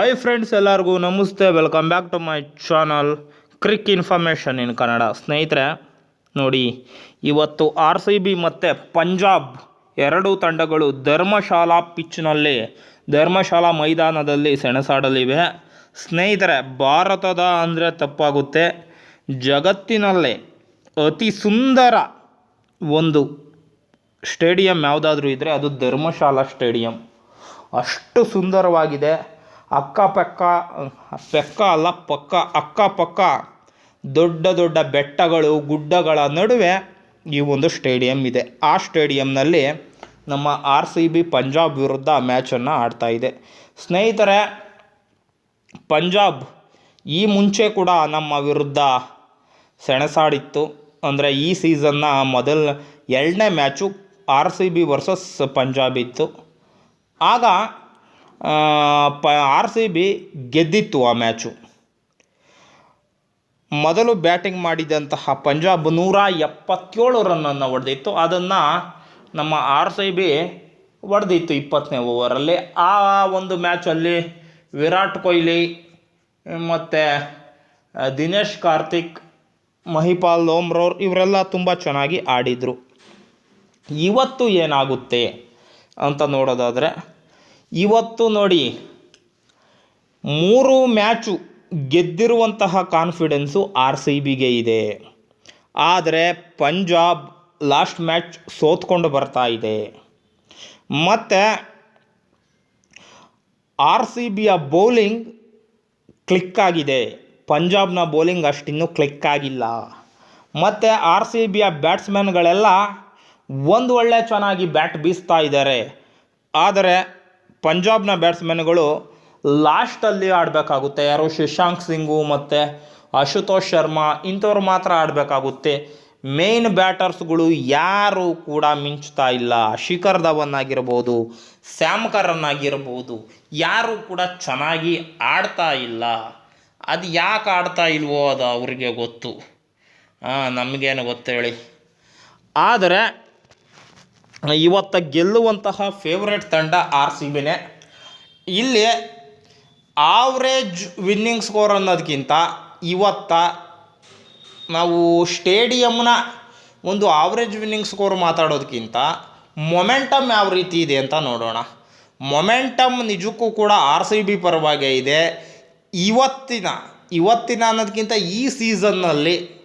Hi friends ಎಲ್ಲರಿಗೂ ನಮಸ್ತೆ. Welcome back to my channel cric information in Kannada ಸ್ನೇಹಿತರೆ, ನೋಡಿ, ಇವತ್ತು ಆರ್ ಸಿ ಬಿ ಮತ್ತು ಪಂಜಾಬ್ ಎರಡೂ ತಂಡಗಳು ಧರ್ಮಶಾಲಾ ಪಿಚ್ನಲ್ಲಿ, ಧರ್ಮಶಾಲಾ ಮೈದಾನದಲ್ಲಿ ಸೆಣಸಾಡಲಿವೆ. ಸ್ನೇಹಿತರೆ, ಭಾರತದ ಅಂದರೆ ತಪ್ಪಾಗುತ್ತೆ. ಜಗತ್ತಿನಲ್ಲೇ ಅತಿ ಸುಂದರ ಒಂದು ಸ್ಟೇಡಿಯಂ ಯಾವುದಾದ್ರೂ ಇದ್ದರೆ ಅದು ಧರ್ಮಶಾಲಾ ಸ್ಟೇಡಿಯಂ. ಅಷ್ಟು ಸುಂದರವಾಗಿದೆ. ಅಕ್ಕಪಕ್ಕ ಪೆಕ್ಕ ಅಲ್ಲ, ಪಕ್ಕ ಅಕ್ಕಪಕ್ಕ ದೊಡ್ಡ ದೊಡ್ಡ ಬೆಟ್ಟಗಳು, ಗುಡ್ಡಗಳ ನಡುವೆ ಈ ಒಂದು ಸ್ಟೇಡಿಯಂ ಇದೆ. ಆ ಸ್ಟೇಡಿಯಂನಲ್ಲಿ ನಮ್ಮ ಆರ್ ಸಿ ಬಿ ಪಂಜಾಬ್ ವಿರುದ್ಧ ಮ್ಯಾಚನ್ನು ಆಡ್ತಾ ಇದೆ. ಸ್ನೇಹಿತರೆ, ಪಂಜಾಬ್ ಈ ಮುಂಚೆ ಕೂಡ ನಮ್ಮ ವಿರುದ್ಧ ಸೆಣಸಾಡಿತ್ತು. ಅಂದರೆ ಈ ಸೀಸನ್ನ ಮೊದಲ ಎರಡನೇ match R C B versus Punjab ಇತ್ತು. ಆಗ ಪ, ಆರ್ ಸಿ ಬಿ ಗೆದ್ದಿತ್ತು ಆ ಮ್ಯಾಚು. ಮೊದಲು ಬ್ಯಾಟಿಂಗ್ ಮಾಡಿದಂತಹ ಪಂಜಾಬ್ ನೂರ ಎಪ್ಪತ್ತೇಳು ರನ್ನನ್ನು ಹೊಡೆದಿತ್ತು. ಅದನ್ನು ನಮ್ಮ ಆರ್ ಸಿ ಬಿ ಹೊಡೆದಿತ್ತು ಇಪ್ಪತ್ತನೇ ಓವರಲ್ಲಿ. ಆ ಒಂದು ಮ್ಯಾಚಲ್ಲಿ ವಿರಾಟ್ ಕೊಹ್ಲಿ ಮತ್ತು ದಿನೇಶ್ ಕಾರ್ತಿಕ್, ಮಹಿಪಾಲ್ ಲೋಮ್ರೋರ್ ಇವರೆಲ್ಲ ತುಂಬ ಚೆನ್ನಾಗಿ ಆಡಿದರು. ಇವತ್ತು ಏನಾಗುತ್ತೆ ಅಂತ ನೋಡೋದಾದರೆ ಇವತ್ತು ನೋಡಿ, ಮೂರು ಮ್ಯಾಚು ಗೆದ್ದಿರುವಂತಹ ಕಾನ್ಫಿಡೆನ್ಸು ಆರ್ ಸಿ ಬಿಗೆ ಇದೆ. ಆದರೆ ಪಂಜಾಬ್ ಲಾಸ್ಟ್ ಮ್ಯಾಚ್ ಸೋತ್ಕೊಂಡು ಬರ್ತಾ ಇದೆ. ಮತ್ತು ಆರ್ ಸಿ ಬಿಯ ಬೌಲಿಂಗ್ ಕ್ಲಿಕ್ ಆಗಿದೆ. ಪಂಜಾಬ್ನ ಬೌಲಿಂಗ್ ಅಷ್ಟಿನ್ನೂ ಕ್ಲಿಕ್ ಆಗಿಲ್ಲ. ಮತ್ತು ಆರ್ ಸಿ ಬಿಯ ಬ್ಯಾಟ್ಸ್ಮನ್ಗಳೆಲ್ಲ ಒಂದು ಒಳ್ಳೆ ಚೆನ್ನಾಗಿ ಬ್ಯಾಟ್ ಬೀಸ್ತಾ ಇದ್ದಾರೆ. ಆದರೆ ಪಂಜಾಬ್ನ ಬ್ಯಾಟ್ಸ್ಮನ್ಗಳು ಲಾಸ್ಟಲ್ಲಿ ಆಡಬೇಕಾಗುತ್ತೆ. ಯಾರು? ಶಶಾಂಕ್ ಸಿಂಗು ಮತ್ತು ಅಶುತೋಷ್ ಶರ್ಮಾ ಇಂಥವ್ರು ಮಾತ್ರ ಆಡಬೇಕಾಗುತ್ತೆ. ಮೇನ್ ಬ್ಯಾಟರ್ಸ್ಗಳು ಯಾರು ಕೂಡ ಮಿಂಚ್ತಾ ಇಲ್ಲ. ಶಿಖರ್ ಧವನ್ ಆಗಿರ್ಬೋದು ಸ್ಯಾಮ್ ಕರನ್ ಆಗಿರ್ಬೋದು, ಯಾರು ಕೂಡ ಚೆನ್ನಾಗಿ ಆಡ್ತಾ ಇಲ್ಲ. ಅದು ಯಾಕೆ ಆಡ್ತಾ ಇಲ್ವೋ ಅದು ಅವರಿಗೆ ಗೊತ್ತು. ಹಾಂ ನಮಗೇನು ಗೊತ್ತೇಳಿ ಆದರೆ ಇವತ್ತ ಗೆಲ್ಲುವಂತಹ ಫೇವ್ರೇಟ್ ತಂಡ ಆರ್ ಸಿ ಬಿನೇ ಇಲ್ಲಿ ಆವ್ರೇಜ್ ವಿನ್ನಿಂಗ್ ಸ್ಕೋರ್ ಅನ್ನೋದಕ್ಕಿಂತ ಇವತ್ತ ನಾವು ಸ್ಟೇಡಿಯಮ್ನ ಒಂದು ಆವ್ರೇಜ್ ವಿನ್ನಿಂಗ್ ಸ್ಕೋರ್ ಮಾತಾಡೋದಕ್ಕಿಂತ ಮೊಮೆಂಟಮ್ ಯಾವ ರೀತಿ ಇದೆ ಅಂತ ನೋಡೋಣ. ಮೊಮೆಂಟಮ್ ನಿಜಕ್ಕೂ ಕೂಡ ಆರ್ ಸಿ ಬಿ ಪರವಾಗೇ ಇದೆ. ಇವತ್ತಿನ ಇವತ್ತಿನ ಅನ್ನೋದಕ್ಕಿಂತ ಈ ಸೀಸನ್ನಲ್ಲಿ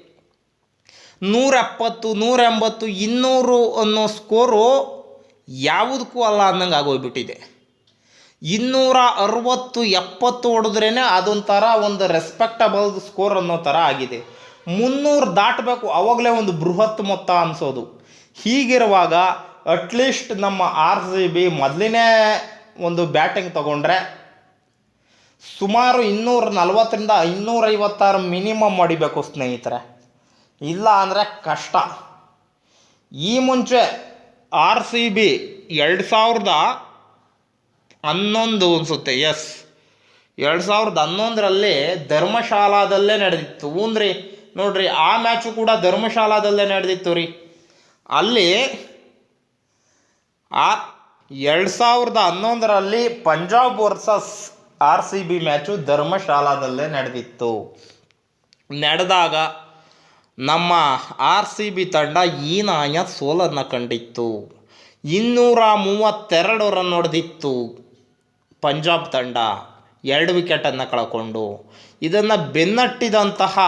ನೂರ ಎಪ್ಪತ್ತು ನೂರ ಎಂಬತ್ತು ಇನ್ನೂರು ಅನ್ನೋ ಸ್ಕೋರು ಯಾವುದಕ್ಕೂ ಅಲ್ಲ ಅನ್ನಂಗೆ ಆಗೋಗ್ಬಿಟ್ಟಿದೆ. ಇನ್ನೂರ ಅರವತ್ತು, ಎಪ್ಪತ್ತು ಹೊಡೆದ್ರೇ ಅದೊಂಥರ ಒಂದು ರೆಸ್ಪೆಕ್ಟಬಲ್ ಸ್ಕೋರ್ ಅನ್ನೋ ಥರ ಆಗಿದೆ. ಮುನ್ನೂರು ದಾಟಬೇಕು, ಅವಾಗಲೇ ಒಂದು ಬೃಹತ್ ಮೊತ್ತ ಅನಿಸೋದು. ಹೀಗಿರುವಾಗ ಅಟ್ಲೀಸ್ಟ್ ನಮ್ಮ ಆರ್ ಸಿ ಬಿ ಮೊದಲನೇ ಒಂದು ಬ್ಯಾಟಿಂಗ್ ತಗೊಂಡ್ರೆ ಸುಮಾರು ಇನ್ನೂರ ನಲ್ವತ್ತರಿಂದ ಇನ್ನೂರೈವತ್ತಾರು ಮಿನಿಮಮ್ ಹೊಡಿಬೇಕು ಸ್ನೇಹಿತರೆ. ಇಲ್ಲ ಅಂದರೆ ಕಷ್ಟ. ಈ ಮುಂಚೆ ಆರ್ ಸಿ ಬಿ ಎರಡು ಸಾವಿರದ ಹನ್ನೊಂದು ಅನಿಸುತ್ತೆ ಎಸ್ ಎರಡು ಸಾವಿರದ ಹನ್ನೊಂದರಲ್ಲಿ ಧರ್ಮಶಾಲಾದಲ್ಲೇ ನಡೆದಿತ್ತು. ಹ್ಞೂನ್ರಿ ನೋಡ್ರಿ, ಆ ಮ್ಯಾಚು ಕೂಡ ಧರ್ಮಶಾಲಾದಲ್ಲೇ ನಡೆದಿತ್ತು ರೀ. ಅಲ್ಲಿ ಆ ಎರಡು ಸಾವಿರದ ಹನ್ನೊಂದರಲ್ಲಿ Punjab versus R C B match ಧರ್ಮಶಾಲಾದಲ್ಲೇ ನಡೆದಿತ್ತು. ನಡೆದಾಗ ನಮ್ಮ ಆರ್ ಸಿ ಬಿ ತಂಡ ಹೀನಾಯ ಸೋಲನ್ನು ಕಂಡಿತ್ತು. ಇನ್ನೂರ ಮೂವತ್ತೆರಡು ರನ್ ಹೊಡೆದಿತ್ತು ಪಂಜಾಬ್ ತಂಡ. ಎರಡು ವಿಕೆಟನ್ನು ಕಳ್ಕೊಂಡು. ಇದನ್ನು ಬೆನ್ನಟ್ಟಿದಂತಹ,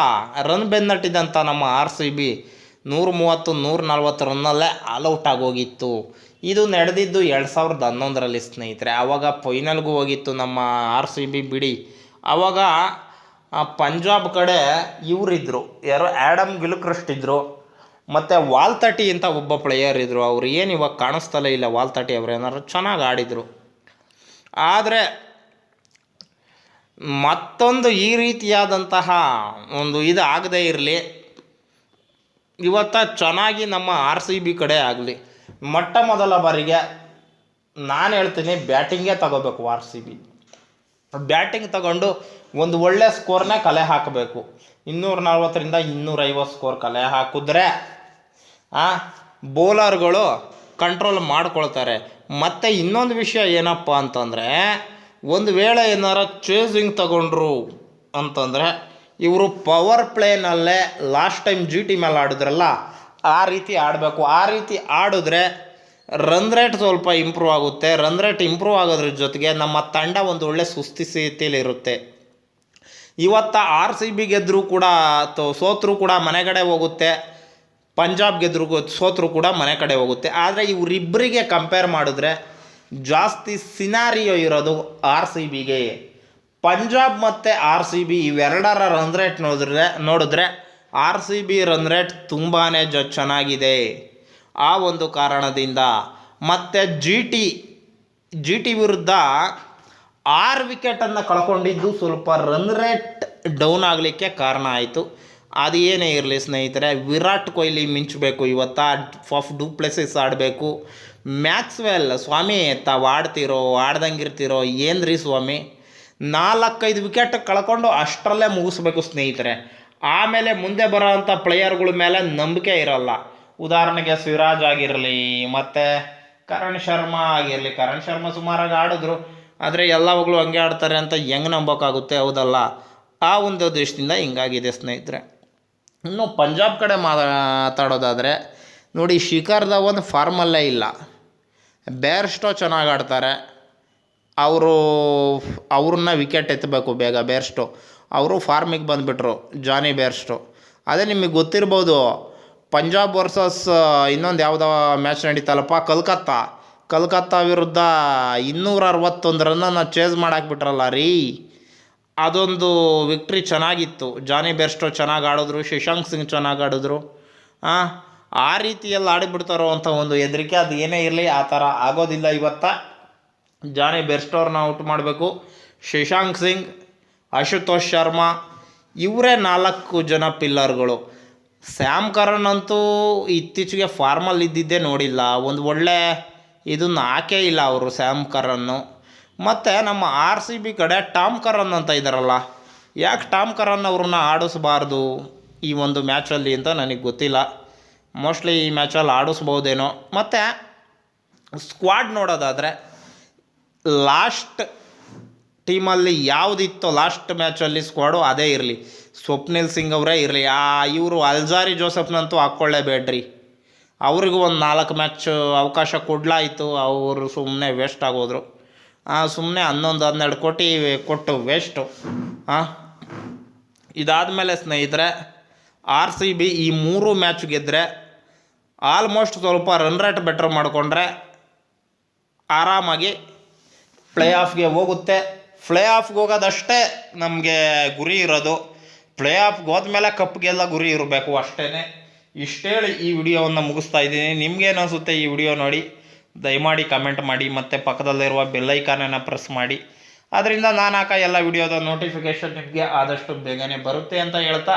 ರನ್ ಬೆನ್ನಟ್ಟಿದಂಥ ನಮ್ಮ ಆರ್ ಸಿ ಬಿ ನೂರ ಮೂವತ್ತು ನೂರ ನಲ್ವತ್ತು ರನ್ನಲ್ಲೇ ಆಲ್ಔಟ್ ಆಗೋಗಿತ್ತು ಇದು ನಡೆದಿದ್ದು ಎರಡು ಸಾವಿರದ ಹನ್ನೊಂದರಲ್ಲಿ ಸ್ನೇಹಿತರೆ. ಆವಾಗ ಫೈನಲ್ಗೂ ಹೋಗಿತ್ತು ನಮ್ಮ ಆರ್ ಸಿ ಬಿ ಬಿಡಿ. ಆವಾಗ ಪಂಜಾಬ್ ಕಡೆ ಇವರಿದ್ದರು ಯಾರೋ ಆ್ಯಡಮ್ ಗಿಲ್ಕ್ರಿಸ್ಟ್ ಇದ್ದರು ಮತ್ತು ವಾಲ್ತಟಿ ಅಂತ ಒಬ್ಬ ಪ್ಲೇಯರ್ ಇದ್ದರು ಅವ್ರು ಏನು ಇವಾಗ ಕಾಣಿಸ್ತಲೇ ಇಲ್ಲ ವಾಲ್ತಟಿ ಅವ್ರು. ಏನಾದ್ರು ಚೆನ್ನಾಗಿ ಆಡಿದರು. ಆದರೆ ಮತ್ತೊಂದು ಈ ರೀತಿಯಾದಂತಹ ಒಂದು ಇದು ಆಗದೇ ಇರಲಿ. ಇವತ್ತ ಚೆನ್ನಾಗಿ ನಮ್ಮ ಆರ್ ಸಿ ಬಿ ಕಡೆ ಆಗಲಿ. ಮೊಟ್ಟ ಮೊದಲ ಬಾರಿಗೆ ನಾನು ಹೇಳ್ತೀನಿ ಬ್ಯಾಟಿಂಗೇ ತಗೋಬೇಕು ಆರ್ ಸಿ ಬಿ. ಬ್ಯಾಟಿಂಗ್ ತಗೊಂಡು ಒಂದು ಒಳ್ಳೆ ಸ್ಕೋರ್ನ ಕಲೆ ಹಾಕಬೇಕು. ಇನ್ನೂರ ನಲ್ವತ್ತರಿಂದ ಇನ್ನೂರೈವತ್ತು ಸ್ಕೋರ್ ಕಲೆ ಹಾಕಿದ್ರೆ, ಆ, ಬೌಲರ್ಗಳು ಕಂಟ್ರೋಲ್ ಮಾಡ್ಕೊಳ್ತಾರೆ. ಮತ್ತು ಇನ್ನೊಂದು ವಿಷಯ ಏನಪ್ಪ ಅಂತಂದರೆ, ಒಂದು ವೇಳೆ ಏನಾರ ಚೇಸಿಂಗ್ ತಗೊಂಡ್ರು ಅಂತಂದರೆ, ಇವರು ಪವರ್ ಪ್ಲೇನಲ್ಲೇ ಲಾಸ್ಟ್ ಟೈಮ್ ಜಿ ಟಿ ಮೇಲೆ ಆಡಿದ್ರಲ್ಲ, ಆ ರೀತಿ ಆಡಬೇಕು. ಆ ರೀತಿ ಆಡಿದ್ರೆ ರನ್ ರೇಟ್ ಸ್ವಲ್ಪ ಇಂಪ್ರೂವ್ ಆಗುತ್ತೆ. ರನ್ ರೇಟ್ ಇಂಪ್ರೂವ್ ಆಗೋದ್ರ ಜೊತೆಗೆ ನಮ್ಮ ತಂಡ ಒಂದು ಒಳ್ಳೆ ಸುಸ್ಥಿ ಸ್ಥಿತಿಯಲ್ಲಿರುತ್ತೆ ಇವತ್ತು ಆರ್ ಸಿ ಬಿ ಗೆದ್ದರೂ ಕೂಡ ಸೋತರೂ ಕೂಡ ಮನೆ ಕಡೆ ಹೋಗುತ್ತೆ. ಪಂಜಾಬ್ ಗೆದ್ರೂ ಸೋತರೂ ಕೂಡ ಮನೆ ಕಡೆ ಹೋಗುತ್ತೆ. ಆದರೆ ಇವರಿಬ್ಬರಿಗೆ ಕಂಪೇರ್ ಮಾಡಿದ್ರೆ ಜಾಸ್ತಿ ಸಿನಾರಿಯೋ ಇರೋದು ಆರ್ ಸಿ ಬಿಗೆ ಪಂಜಾಬ್ ಮತ್ತು ಆರ್ ಸಿ ಬಿ ಇವೆರಡರ ರನ್ ರೇಟ್ ನೋಡಿದ್ರೆ ನೋಡಿದ್ರೆ R C B run rate ತುಂಬಾ ಚೆನ್ನಾಗಿದೆ. ಆ ಒಂದು ಕಾರಣದಿಂದ ಮತ್ತೆ ಜಿ ಟಿ ಜಿ ಟಿ ವಿರುದ್ಧ ಆರು ವಿಕೆಟನ್ನು ಕಳ್ಕೊಂಡಿದ್ದು ಸ್ವಲ್ಪ ರನ್ ರೇಟ್ ಡೌನ್ ಆಗಲಿಕ್ಕೆ ಕಾರಣ ಆಯಿತು. ಅದು ಏನೇ ಇರಲಿ ಸ್ನೇಹಿತರೆ, ವಿರಾಟ್ ಕೊಹ್ಲಿ ಮಿಂಚಬೇಕು ಇವತ್ತ ಫಫ್ ಪ್ಲೇಸಸ್ ಆಡಬೇಕು. ಮ್ಯಾಕ್ಸ್ವೆಲ್ ಸ್ವಾಮಿ ತಾವು ಆಡ್ತಿರೋ, ಆಡ್ದಂಗಿರ್ತಿರೋ ಏನ್ರಿ ಸ್ವಾಮಿ? ನಾಲ್ಕೈದು ವಿಕೆಟ್ ಕಳ್ಕೊಂಡು ಅಷ್ಟರಲ್ಲೇ ಮುಗಿಸ್ಬೇಕು ಸ್ನೇಹಿತರೆ. ಆಮೇಲೆ ಮುಂದೆ ಬರೋ ಅಂಥ ಪ್ಲೇಯರ್ಗಳ ಮೇಲೆ ನಂಬಿಕೆ ಇರಲ್ಲ. ಉದಾಹರಣೆಗೆ ಸಿರಾಜ್ ಆಗಿರಲಿ, ಮತ್ತು ಕರಣ್ ಶರ್ಮಾ ಆಗಿರಲಿ. ಕರಣ್ ಶರ್ಮಾ ಸುಮಾರಾಗಿ ಆಡಿದ್ರು, ಆದರೆ ಎಲ್ಲವಾಗಲೂ ಹಂಗೆ ಆಡ್ತಾರೆ ಅಂತ ಹೆಂಗೆ ನಂಬೋಕ್ಕಾಗುತ್ತೆ? ಹೌದಲ್ಲ. ಆ ಒಂದು ದೇಶದಿಂದ ಹಿಂಗಾಗಿದೆ ಸ್ನೇಹಿತರೆ. ಇನ್ನು ಪಂಜಾಬ್ ಕಡೆ ಮಾತಾಡೋದಾದರೆ, ನೋಡಿ ಶಿಖರ್ ಧವನ್ ಫಾರ್ಮಲ್ಲೇ ಇಲ್ಲ. ಬೇರ್ಸ್ಟೋ ಚೆನ್ನಾಗಿ ಆಡ್ತಾರೆ. ಅವರು ಅವ್ರನ್ನ ವಿಕೆಟ್ ಎತ್ತಬೇಕು ಬೇಗ ಬೇರ್ಸ್ಟೋ ಅವರು ಫಾರ್ಮಿಗೆ ಬಂದುಬಿಟ್ರು ಜಾನಿ ಬೇರ್ಸ್ಟೋ ಅದೇ ನಿಮಗೆ ಗೊತ್ತಿರ್ಬೋದು ಪಂಜಾಬ್ ವರ್ಸಸ್ ಇನ್ನೊಂದು ಯಾವುದೋ ಮ್ಯಾಚ್ ನಡೀತಲ್ಲಪ್ಪ, ಕಲ್ಕತ್ತಾ. ಕಲ್ಕತ್ತಾ ವಿರುದ್ಧ ಇನ್ನೂರ ಅರವತ್ತೊಂದು ರನ್ನನ್ನು ಚೇಸ್ ಮಾಡಾಕ್ಬಿಟ್ರಲ್ಲ ರೀ. ಅದೊಂದು ವಿಕ್ಟ್ರಿ ಚೆನ್ನಾಗಿತ್ತು. ಜಾನಿ ಬೆರ್ಸ್ಟೋ ಚೆನ್ನಾಗಿ ಆಡಿದ್ರು, ಶಶಾಂಕ್ ಸಿಂಗ್ ಚೆನ್ನಾಗಿ ಆಡಿದ್ರು. ಹಾಂ ಆ ರೀತಿಯಲ್ಲಿ ಆಡಿಬಿಡ್ತಾರೋ ಅಂತ ಒಂದು ಹೆದರಿಕೆ ಅದು ಏನೇ ಇರಲಿ, ಆ ಥರ ಆಗೋದಿಲ್ಲ ಇವತ್ತ. ಜಾನಿ ಬೆರ್ಸ್ಟೋರ್ನ ಔಟ್ ಮಾಡಬೇಕು. ಶಶಾಂಕ್ ಸಿಂಗ್, ಅಶುತೋಷ್ ಶರ್ಮಾ, ಇವರೇ ನಾಲ್ಕು ಜನ ಪಿಲ್ಲರ್ಗಳು. ಸ್ಯಾಮ್ ಕರನ್ ಅಂತೂ ಇತ್ತೀಚೆಗೆ ಫಾರ್ಮಲ್ ಇದ್ದಿದ್ದೇ ನೋಡಿಲ್ಲ. ಒಂದು ಒಳ್ಳೆ ಇದನ್ನು ಹಾಕೇ ಇಲ್ಲ ಅವರು ಸ್ಯಾಮ್ ಕರನ್ನು ಮತ್ತು ನಮ್ಮ ಆರ್ ಸಿ ಬಿ ಕಡೆ ಟಾಮ್ ಕರನ್ ಅಂತ ಇದ್ದಾರಲ್ಲ ಯಾಕೆ ಟಾಮ್ ಕರನ್ ಅವ್ರನ್ನ ಆಡಿಸ್ಬಾರ್ದು ಈ ಒಂದು ಮ್ಯಾಚಲ್ಲಿ ಅಂತ ನನಗೆ ಗೊತ್ತಿಲ್ಲ. ಮೋಸ್ಟ್ಲಿ ಈ ಮ್ಯಾಚಲ್ಲಿ ಆಡಿಸ್ಬೋದೇನೋ ಮತ್ತು ಸ್ಕ್ವಾಡ್ ನೋಡೋದಾದರೆ ಲಾಸ್ಟ್ ಟೀಮಲ್ಲಿ ಯಾವುದಿತ್ತೋ ಲಾಸ್ಟ್ ಮ್ಯಾಚಲ್ಲಿ ಸ್ಕ್ವಾಡು ಅದೇ ಇರಲಿ. ಸ್ವಪ್ನಿಲ್ ಸಿಂಗ್ ಅವರೇ ಇರಲಿ. ಆ, ಇವರು ಅಲ್ಜಾರಿ ಜೋಸಫ್ನಂತೂ ಹಾಕ್ಕೊಳ್ಳೇಬೇಡ್ರಿ ಅವ್ರಿಗೂ ಒಂದು ನಾಲ್ಕು ಮ್ಯಾಚ್ ಅವಕಾಶ ಕೊಡ್ಲಾಯಿತು. ಅವರು ಸುಮ್ಮನೆ ವೇಸ್ಟ್ ಆಗೋದ್ರು. ಸುಮ್ಮನೆ ಹನ್ನೊಂದು, ಹನ್ನೆರಡು ಕೋಟಿ ಕೊಟ್ಟು ವೇಸ್ಟು ಹಾಂ ಇದಾದಮೇಲೆ ಸ್ನೇಹಿತರೆ ಆರ್ ಸಿ ಬಿ ಈ ಮೂರು ಮ್ಯಾಚ್ ಗೆದ್ದರೆ ಆಲ್ಮೋಸ್ಟ್ ಸ್ವಲ್ಪ ರನ್ ರೇಟ್ ಬೆಟ್ರ್ ಮಾಡಿಕೊಂಡ್ರೆ ಆರಾಮಾಗಿ ಪ್ಲೇ ಆಫ್ಗೆ ಹೋಗುತ್ತೆ. ಪ್ಲೇ ಆಫ್ಗೆ ಹೋಗೋದಷ್ಟೇ ನಮಗೆ ಗುರಿ ಇರೋದು. ಪ್ಲೇ ಆಫ್ಗೆ ಹೋದ್ಮೇಲೆ ಕಪ್ಗೆಲ್ಲ ಗುರಿ ಇರಬೇಕು ಅಷ್ಟೇ ಇಷ್ಟೇಳಿ ಈ ವಿಡಿಯೋವನ್ನು ಮುಗಿಸ್ತಾ ಇದ್ದೀನಿ. ನಿಮ್ಗೇನು ಅನಿಸುತ್ತೆ ಈ ವಿಡಿಯೋ ನೋಡಿ? ದಯಮಾಡಿ ಕಮೆಂಟ್ ಮಾಡಿ, ಮತ್ತು ಪಕ್ಕದಲ್ಲಿರುವ ಬೆಲ್ಲೈಕಾನನ್ನು ಪ್ರೆಸ್ ಮಾಡಿ. ಅದರಿಂದ ನಾನು ಹಾಕೋ ಎಲ್ಲ ವಿಡಿಯೋದ ನೋಟಿಫಿಕೇಷನ್ ನಿಮಗೆ ಆದಷ್ಟು ಬೇಗನೆ ಬರುತ್ತೆ ಅಂತ ಹೇಳ್ತಾ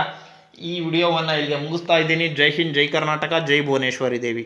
ಈ ವಿಡಿಯೋವನ್ನು ಇಲ್ಲಿಗೆ ಮುಗಿಸ್ತಾ ಇದ್ದೀನಿ. ಜೈ ಹಿಂದ್, ಜೈ ಕರ್ನಾಟಕ, ಜೈ ಭುವನೇಶ್ವರಿ ದೇವಿ.